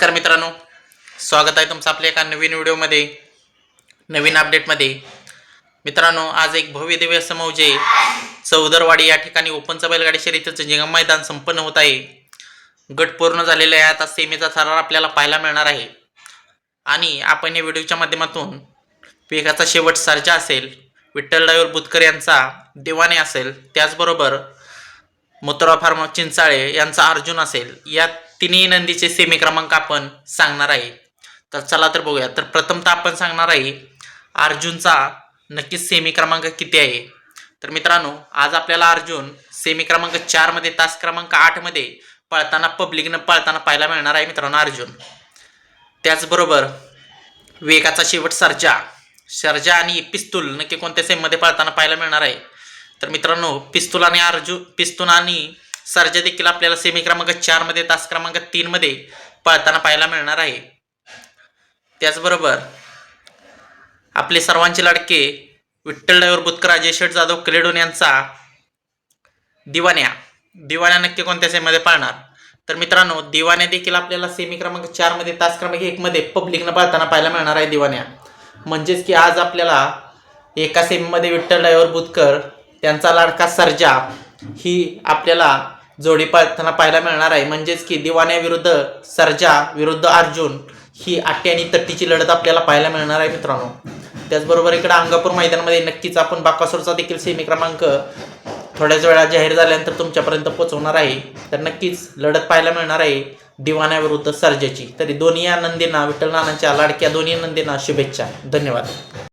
नमस्कार मित्रांनो. स्वागत आहे तुमचं आपल्या एका नवीन व्हिडिओमध्ये नवीन अपडेटमध्ये. मित्रांनो आज एक भव्य दिव्य असं चौदरवाडी या ठिकाणी ओपनचा बैलगाडी शर्यतीचं जिंगम मैदान संपन्न होत आहे. गट पूर्ण झालेले आहे. आता सेमीचा थरार आपल्याला पाहायला मिळणार आहे. आणि आपण या व्हिडिओच्या माध्यमातून वेगाचा शेवट सर्जा असेल विठ्ठल डायवर बुतकर यांचा दिवाने असेल त्याचबरोबर मुतरा फार्म चिंचाळे यांचा अर्जुन असेल या तिन्ही नंदीचे सेमी क्रमांक आपण सांगणार आहे. तर चला तर बघूया. तर प्रथमतः आपण सांगणार आहे अर्जुनचा नक्कीच सेमी क्रमांक किती आहे? तर मित्रांनो आज आपल्याला अर्जुन सेमी क्रमांक चारमध्ये तास क्रमांक आठमध्ये पळताना पब्लिकनं पळताना पाहायला मिळणार आहे मित्रांनो अर्जुन. त्याचबरोबर वेगाचा शेवट सर्जा. सर्जा आणि पिस्तूल नक्की कोणत्या सेममध्ये पळताना पाहायला मिळणार आहे? तर मित्रांनो पिस्तूल आणि अर्जु पिस्तूल आणि सर्जा देखील आपल्याला सेमी क्रमांक चारमध्ये तास क्रमांक तीनमध्ये पळताना पाहायला मिळणार आहे. त्याचबरोबर आपले सर्वांचे लाडके विठ्ठल डायवर बुतकर अजय शेठ जाधव क्लेडोन यांचा दिवाण्या दिवाण्या नक्की कोणत्या सेममध्ये पाळणार? तर मित्रांनो दिवाण्या देखील आपल्याला सेमी क्रमांक चारमध्ये तास क्रमांक एकमध्ये पब्लिकनं पाळताना पाहायला मिळणार आहे दिवाण्या. म्हणजेच की आज आपल्याला एका सेमीमध्ये विठ्ठल डायवर बुतकर त्यांचा लाडका सर्जा ही आपल्याला जोडी पाळताना पाहायला मिळणार आहे. म्हणजेच की दिवाण्याविरुद्ध सर्जा विरुद्ध अर्जुन ही आट्टी आणि तट्टीची लढत आपल्याला पाहायला मिळणार आहे मित्रांनो. त्याचबरोबर इकडे अंगापूर मैदानामध्ये नक्कीच आपण बाकासूरचा देखील सेमी क्रमांक थोड्याच वेळा जाहीर झाल्यानंतर तुमच्यापर्यंत पोहोचवणार आहे. तर नक्कीच लढत पाहायला मिळणार आहे दिवाण्याविरुद्ध सर्जेची. तरी दोन्ही या नंदींना विठ्ठल नानांच्या लाडक्या दोन्ही नंदींना शुभेच्छा. धन्यवाद.